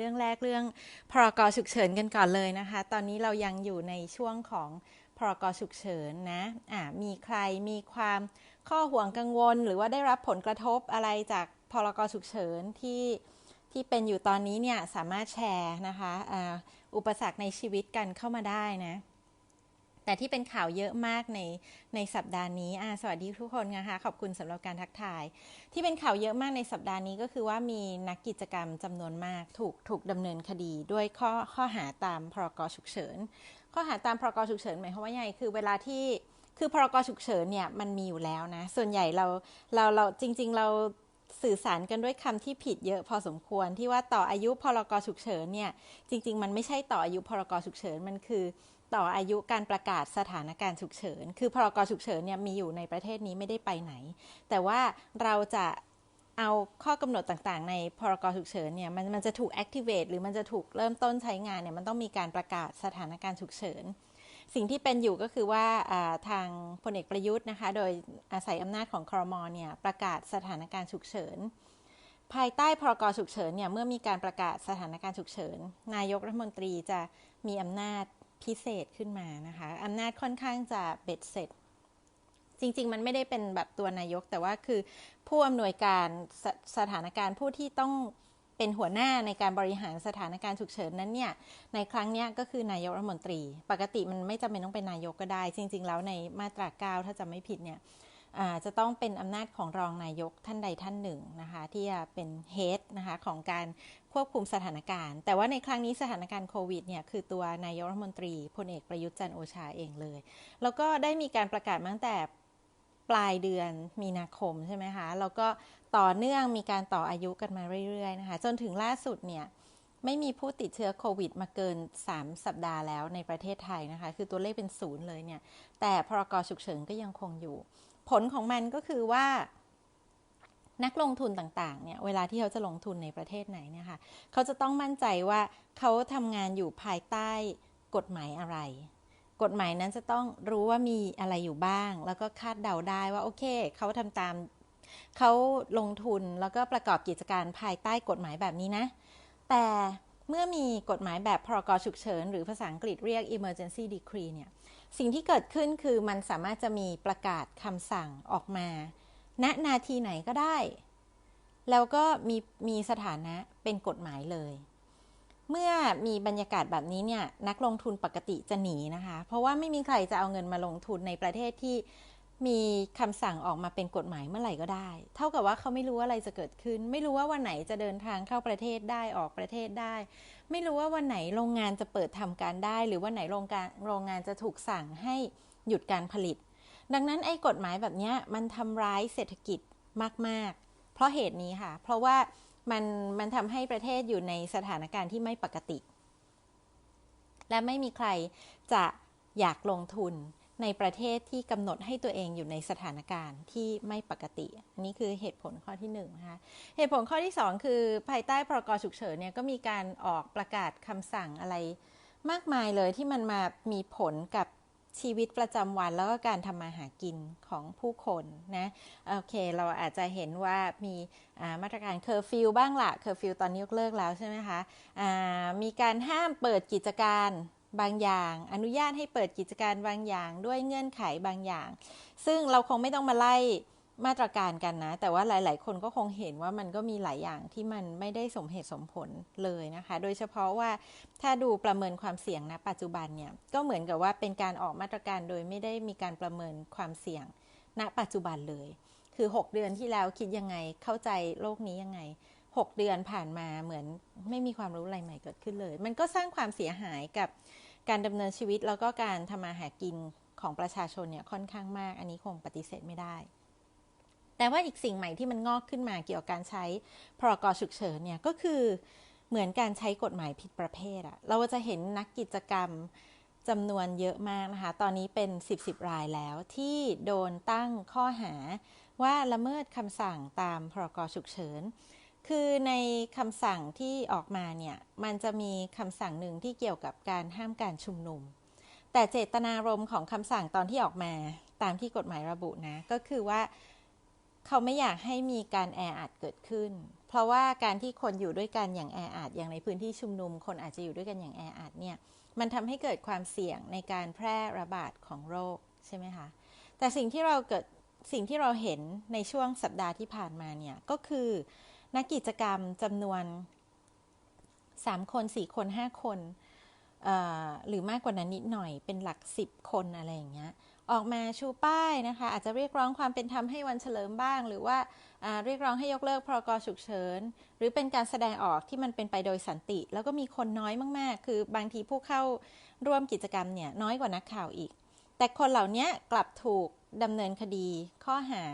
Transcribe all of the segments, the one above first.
เรื่องแรกเรื่องพรกฉุกเฉินกันก่อนเลยนะคะ ตอนนี้เรายังอยู่ในช่วงของพรกฉุกเฉินนะะมีใครมีความข้อห่วงกังวล หรือว่าได้รับผลกระทบอะไรจากพรกฉุกเฉินที่ที่เป็นอยู่ตอนนี้เนี่ยสามารถแชร์นะคะะอุปสรรคในชีวิตกันเข้ามาได้นะ แต่ที่เป็นข่าวเยอะมากในในสัปดาห์นี้สวัสดีทุกคนนะคะ ขอบคุณสำหรับการทักทาย ที่เป็นข่าวเยอะมากในสัปดาห์นี้ก็คือว่ามีนักกิจกรรมจำนวนมากถูกถูกดำเนินคดีด้วยข้อข้อหาตามพรกฉุกเฉิน ข้อหาตามพรกฉุกเฉินหมายความว่าไงคือเวลาที่คือพรกฉุกเฉินเนี่ยมันมีอยู่แล้วนะ ส่วนใหญ่เราเราเราจริง ๆ เราสื่อสารกันด้วยคำที่ผิดเยอะพอสมควรที่ว่าต่ออายุพรกฉุกเฉินเนี่ยจริง ๆ มันไม่ใช่ต่ออายุพรกฉุกเฉินมันคือ ต่ออายุการประกาศสถานการณ์ฉุกเฉิน คือพรกฉุกเฉินเนี่ยมีอยู่ในประเทศนี้ไม่ได้ไปไหน แต่ว่าเราจะเอาข้อกำหนดต่างๆ ในพรกฉุกเฉินเนี่ยมันมันจะถูก activate หรือมันจะถูกเริ่มต้นใช้งานเนี่ยมันต้องมีการประกาศสถานการณ์ฉุกเฉิน สิ่งที่เป็นอยู่ก็คือว่าทางพลเอกประยุทธ์นะคะ โดยอาศัยอำนาจของครมเนี่ยประกาศสถานการณ์ฉุกเฉิน ภายใต้พรกฉุกเฉินเนี่ยเมื่อมีการประกาศสถานการณ์ฉุกเฉิน นายกรัฐมนตรีจะมีอำนาจ พิเศษขึ้นมานะคะอำนาจค่อนข้างจะเบ็ดเสร็จ จริง ๆ มันไม่ได้เป็นแบบตัวนายก แต่ว่าคือผู้อำนวยการสสถานการณ์ผู้ที่ต้องเป็นหัวหน้าในการบริหารสถานการณ์ฉุกเฉินนั้นเนี่ย ในครั้งนี้ก็คือนายกรัฐมนตรี ปกติมันไม่จำเป็นต้องเป็นนายกก็ได้ จริง ๆ แล้วในมาตรา 9 ถ้าจะไม่ผิดเนี่ยจะต้องเป็นอำนาจของรองนายกท่านใดท่านหนึ่งนะคะ ที่จะเป็นเฮดนะคะของการ ควบคุมสถานการณ์ แต่ว่าในครั้งนี้สถานการณ์โควิดเนี่ยคือตัวนายกรัฐมนตรีพลเอกประยุทธ์จันโอชาเองเลย แล้วก็ได้มีการประกาศตั้งแต่ปลายเดือนมีนาคมใช่ไหมคะ แล้วก็ต่อเนื่องมีการต่ออายุกันมาเรื่อยๆนะคะ จนถึงล่าสุดเนี่ยไม่มีผู้ติดเชื้อโควิดมาเกิน 3 สัปดาห์แล้วในประเทศไทยนะคะ คือตัวเลขเป็นศูนย์เลยเนี่ย แต่พรกฉุกเฉินก็ยังคงอยู่ ผลของมันก็คือว่า นักลงทุนต่างๆ เนี่ย เวลาที่เขาจะลงทุนในประเทศไหนเนี่ยค่ะ เขาจะต้องมั่นใจว่าเขาทำงานอยู่ภายใต้กฎหมายอะไร กฎหมายนั้นจะต้องรู้ว่ามีอะไรอยู่บ้าง แล้วก็คาดเดาได้ว่าโอเค เขาทำตาม เขาลงทุนแล้วก็ประกอบกิจการภายใต้กฎหมายแบบนี้นะ แต่เมื่อมีกฎหมายแบบพรกฉุกเฉิน หรือภาษาอังกฤษเรียก emergency decree เนี่ย สิ่งที่เกิดขึ้นคือมันสามารถจะมีประกาศคำสั่งออกมา ณนาทีไหนก็ได้ แล้วก็มีมีสถานะเป็นกฎหมายเลย เมื่อมีบรรยากาศแบบนี้เนี่ยนักลงทุนปกติจะหนีนะคะ เพราะว่าไม่มีใครจะเอาเงินมาลงทุนในประเทศที่มีคำสั่งออกมาเป็นกฎหมายเมื่อไหร่ก็ได้ เท่ากับว่าเขาไม่รู้ว่าอะไรจะเกิดขึ้น ไม่รู้ว่าวันไหนจะเดินทางเข้าประเทศได้ออกประเทศได้ ไม่รู้ว่าวันไหนโรงงานจะเปิดทำการได้ หรือวันไหนโรงงานโรงงานจะถูกสั่งให้หยุดการผลิต ดังนั้นไอ้กฎหมายแบบนี้มันทำร้ายเศรษฐกิจมาก ๆ เพราะเหตุนี้ค่ะ เพราะว่ามันมันทำให้ประเทศอยู่ในสถานการณ์ที่ไม่ปกติ และไม่มีใครจะอยากลงทุนในประเทศที่กำหนดให้ตัวเองอยู่ในสถานการณ์ที่ไม่ปกติ อันนี้คือเหตุผลข้อที่1นนะคะ เหตุผลข้อที่ 2 คือภายใต้พรกฉุกเฉินเนี่ยก็มีการออกประกาศคำสั่งอะไรมากมายเลยที่มันมามีผลกับ ชีวิตประจำวันแล้วก็การทำมาหากินของผู้คนนะโอเค เราอาจจะเห็นว่ามีมาตรการเคอร์ฟิวบ้างละเคอร์ฟิวตอนนี้ยกเลิกแล้วใช่ไหมคะมีการห้ามเปิดกิจการบางอย่าง อนุญาตให้เปิดกิจการบางอย่างด้วยเงื่อนไขบางอย่าง ซึ่งเราคงไม่ต้องมาไล่ มาตรการกันนะ แต่ว่าหลาย ๆ คนก็คงเห็นว่ามันก็มีหลายอย่างที่มันไม่ได้สมเหตุสมผลเลยนะคะ โดยเฉพาะว่าถ้าดูประเมินความเสี่ยงนะปัจจุบันเนี่ยก็เหมือนกับว่าเป็นการออกมาตรการโดยไม่ได้มีการประเมินความเสี่ยงณปัจจุบันเลย คือ 6 เดือนที่แล้วคิดยังไงเข้าใจโลกนี้ยังไง 6 เดือนผ่านมาเหมือนไม่มีความรู้อะไรใหม่เกิดขึ้นเลย มันก็สร้างความเสียหายกับการดำเนินชีวิตแล้วก็การทำมาหากินของประชาชนเนี่ยค่อนข้างมาก อันนี้คงปฏิเสธไม่ได้ แต่ว่าอีกสิ่งใหม่ที่มันงอกขึ้นมาเกี่ยวกับการใช้พรกฉุกเฉินเนี่ยก็คือเหมือนการใช้กฎหมายผิดประเภทอะเราจะเห็นนักกิจกรรมจำนวนเยอะมากนะคะ ตอนนี้เป็น 10บรายแล้วที่โดนตั้งข้อหาว่าละเมิดคำสั่งตามพรกฉุกเฉิน คือในคำสั่งที่ออกมาเนี่ย มันจะมีคำสั่งหนึ่งที่เกี่ยวกับการห้ามการชุมนุม แต่เจตนารมณ์ของคำสั่งตอนที่ออกมาตามที่กฎหมายระบุนะ ก็คือว่า เขาไม่อยากให้มีการแออัดเกิดขึ้น เพราะว่าการที่คนอยู่ด้วยกันอย่างแออัดอย่างในพื้นที่ชุมนุม คนอาจจะอยู่ด้วยกันอย่างแออัดเนี่ย มันทำให้เกิดความเสี่ยงในการแพร่ระบาดของโรคใช่ไหมคะ แต่สิ่งที่เราเกิดสิ่งที่เราเห็นในช่วงสัปดาห์ที่ผ่านมาเนี่ยก็คือนักกิจกรรมจำนวน 3 คน 4 คน 5 คน หรือมากกว่านั้นนิดหน่อยเป็นหลัก 10 คนอะไรอย่างเงี้ย ออกมาชูป้ายนะคะ อาจจะเรียกร้องความเป็นธรรมให้วันเฉลิมบ้าง หรือว่าเรียกร้องให้ยกเลิกพรกฉุกเฉิน หรือเป็นการแสดงออกที่มันเป็นไปโดยสันติ แล้วก็มีคนน้อยมาก ๆ คือบางทีผู้เข้าร่วมกิจกรรมเนี่ยน้อยกว่านักข่าวอีก แต่คนเหล่านี้กลับถูกดำเนินคดี ข้อหา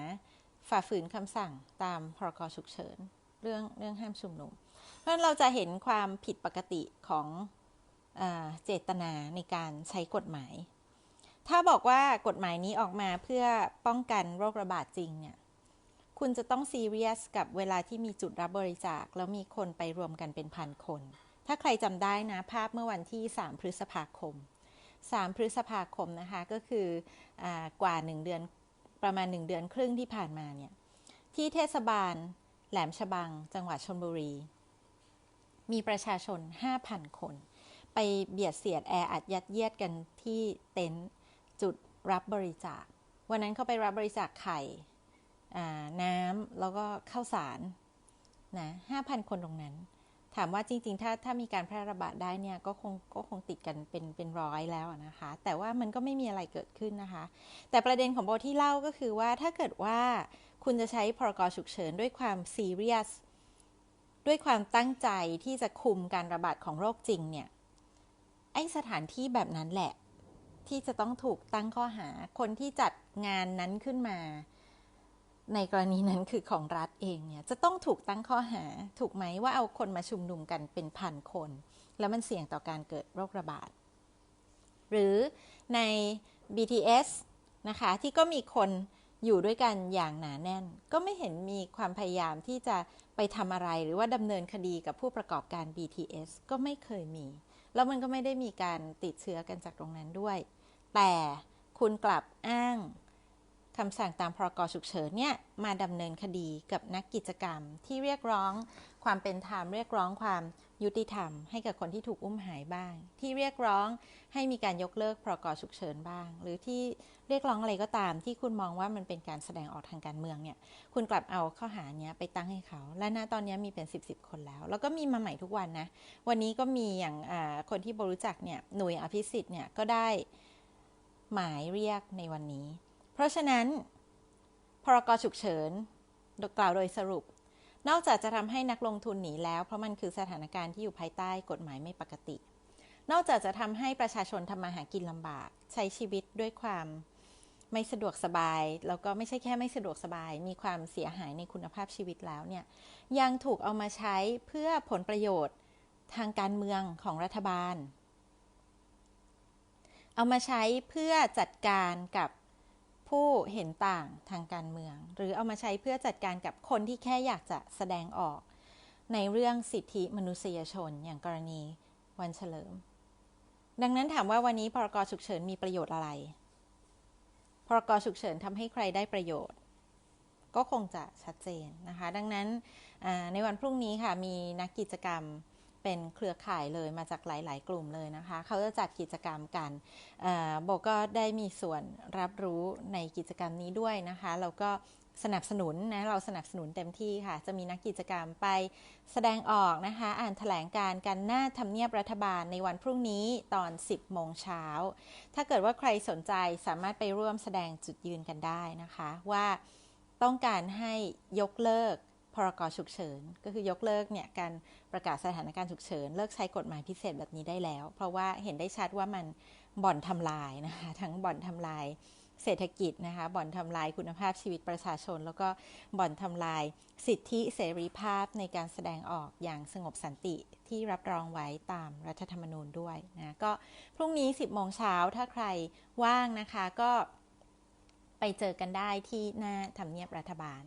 ฝ่าฝืนคำสั่งตามพรกฉุกเฉิน เรื่องเรื่องห้ามชุมนุม เพราะฉะนั้นเราจะเห็นความผิดปกติของเจตนาในการใช้กฎหมาย ถ้าบอกว่ากฎหมายนี้ออกมาเพื่อป้องกันโรคระบาดจริงเนี่ย คุณจะต้องซีเรียสกับเวลาที่มีจุดรับบริจาค แล้วมีคนไปรวมกันเป็นพันคน ถ้าใครจำได้นะภาพเมื่อวันที่ 3 พฤษภาคม 3 พฤษภาคมนะคะ ก็คืออกว่า 1 เดือนประมาณ 1 เดือนครึ่งที่ผ่านมาเนี่ย ที่เทศบาลแหลมฉบัง จังหวัดชนบุรี มีประชาชน 5,000 คน ไปเบียดเสียดแออัดยัดเยียดกันที่เต็นท์ จุดรับบริจาค วันนั้นเขาไปรับบริจาคไข่น้ำแล้วก็ข้าวสารนะห้าพันคนตรงนั้น ถามว่าจริง ๆ ถ้าถ้ามีการแพร่ระบาดได้เนี่ยก็คงก็คงติดกันเป็นเป็นร้อยแล้วนะคะ แต่ว่ามันก็ไม่มีอะไรเกิดขึ้นนะคะ แต่ประเด็นของโบที่เล่าก็คือว่าถ้าเกิดว่าคุณจะใช้พรกฉุกเฉินด้วยความซีเรียสด้วยความตั้งใจที่จะคุมการระบาดของโรคจริงเนี่ย ไอสถานที่แบบนั้นแหละ ที่จะต้องถูกตั้งข้อหาคนที่จัดงานนั้นขึ้นมา ในกรณีนั้นคือของรัฐเองเนี่ยจะต้องถูกตั้งข้อหาถูกไหมว่าเอาคนมาชุมนุมกันเป็นพันคน แล้วมันเสี่ยงต่อการเกิดโรคระบาด หรือใน BTS นะคะที่ก็มีคนอยู่ด้วยกันอย่างหนาแน่น ก็ไม่เห็นมีความพยายามที่จะไปทำอะไรหรือว่าดำเนินคดีกับผู้ประกอบการ BTS ก็ไม่เคยมี แล้วมันก็ไม่ได้มีการติดเชื้อกันจากตรงนั้นด้วย แต่คุณกลับอ้างคำสั่งตามพรกฉุกเฉินเนี่ยมาดำเนินคดีกับนักกิจกรรม ที่เรียกร้องความเป็นธรรมเรียกร้องความยุติธรรม ให้กับคนที่ถูกอุ้มหายบ้าง ที่เรียกร้องให้มีการยกเลิกพรกฉุกเฉินบ้าง หรือที่เรียกร้องอะไรก็ตาม ที่คุณมองว่ามันเป็นการแสดงออกทางการเมืองเนี่ยคุณกลับเอาข้อหาเนี้ยไปตั้งให้เขา และณตอนนี้มีเป็น 10บสคนแล้ว แล้วก็มีมาใหม่ทุกวันนะวันนี้ก็มีอย่างคนที่บรู้จักเนี่ยหน่วยอภิสิทธิ์เนี่ยก็ได้ หมายเรียกในวันนี้ เพราะฉะนั้น พรกฉุกเฉินกล่าวโดยสรุป นอกจากจะทำให้นักลงทุนหนีแล้ว เพราะมันคือสถานการณ์ที่อยู่ภายใต้กฎหมายไม่ปกติ นอกจากจะทำให้ประชาชนทำมาหากินลำบาก ใช้ชีวิตด้วยความไม่สะดวกสบาย แล้วก็ไม่ใช่แค่ไม่สะดวกสบาย มีความเสียหายในคุณภาพชีวิตแล้วเนี่ย ยังถูกเอามาใช้เพื่อผลประโยชน์ทางการเมืองของรัฐบาล เอามาใช้เพื่อจัดการกับผู้เห็นต่างทางการเมือง หรือเอามาใช้เพื่อจัดการกับคนที่แค่อยากจะแสดงออก ในเรื่องสิทธิมนุษยชน อย่างกรณีวันเฉลิม ดังนั้นถามว่าวันนี้พรกฉุกเฉินมีประโยชน์อะไร พรกฉุกเฉินทำให้ใครได้ประโยชน์ ก็คงจะชัดเจนนะคะ ดังนั้นในวันพรุ่งนี้ค่ะมีนักกิจกรรม เป็นเครือข่ายเลยมาจากหลาย ๆ กลุ่มเลยนะคะ เขาจะจัดกิจกรรมกันโบก็ได้มีส่วนรับรู้ในกิจกรรมนี้ด้วยนะคะแล้วก็สนับสนุนนะเราสนับสนุนเต็มที่ค่ะ จะมีนักกิจกรรมไปแสดงออกนะคะ อ่านถแถลงการกันหน้าทำเนียบรัฐบาลในวันพรุ่งนี้ตอน 10 โมงเช้า ถ้าเกิดว่าใครสนใจสามารถไปร่วมแสดงจุดยืนกันได้นะคะ ว่าต้องการให้ยกเลิก พรกฉุกเฉิน ก็คือยกเลิกเนี่ยการประกาศสถานการณ์ฉุกเฉิน เลิกใช้กฎหมายพิเศษแบบนี้ได้แล้ว เพราะว่าเห็นได้ชัดว่ามันบ่อนทำลายนะคะทั้งบ่อนทำลายเศรษฐกิจนะคะ บ่อนทำลายคุณภาพชีวิตประชาชน แล้วก็บ่อนทำลายสิทธิเสรีภาพในการแสดงออกอย่างสงบสันติที่รับรองไว้ตามรัฐธรรมนูญด้วยนะ ก็พรุ่งนี้ 10โมงเช้าถ้าใครว่างนะคะก็ไปเจอกันได้ที่หน้าทำเนียบรัฐบาล